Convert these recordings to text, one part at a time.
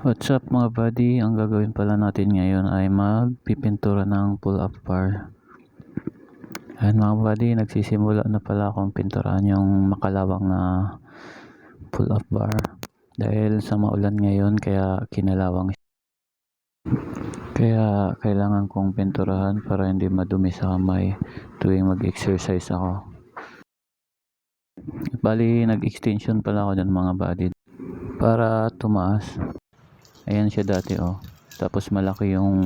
What's up mga buddy? Ang gagawin pala natin ngayon ay magpipintura ng pull-up bar. Ayan mga buddy, nagsisimula na pala akong pinturahan yung makalawang na pull-up bar. Dahil sa maulan ngayon kaya kinalawang. Kaya kailangan kong pinturahan para hindi madumi sa kamay tuwing mag-exercise ako. Bali, nag-extension pala ako dyan mga buddy. Para tumaas. Ayan siya dati oh. Tapos malaki yung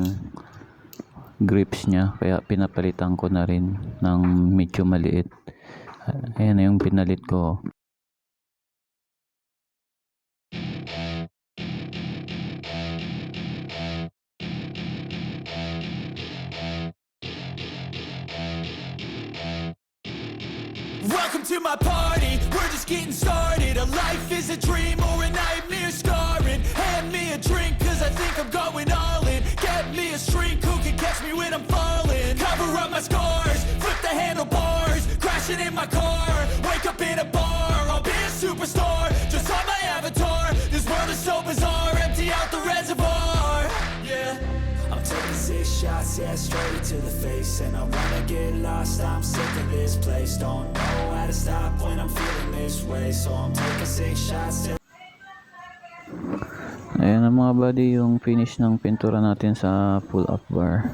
grips niya kaya pinapalitan ko na rin ng medyo maliit. Ayan na yung pinalit ko. Welcome to my party, we're just getting started A life is a dream or a nightmare Crashing in my car, wake up in a bar. I'll be a superstar, just on my avatar. This world is so bizarre, empty out the reservoir. Yeah. I'm taking six shots, yeah, straight to the face. And I wanna get lost, I'm sick of this place. Don't know how to stop when I'm feeling this way. So I'm taking six shots till Ayan na mga buddy yung finish ng pintura natin sa pull-up bar.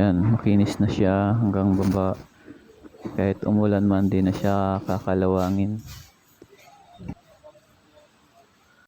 Ayan, makinis na siya hanggang baba. Kahit umulan man, di na siya kakalawangin.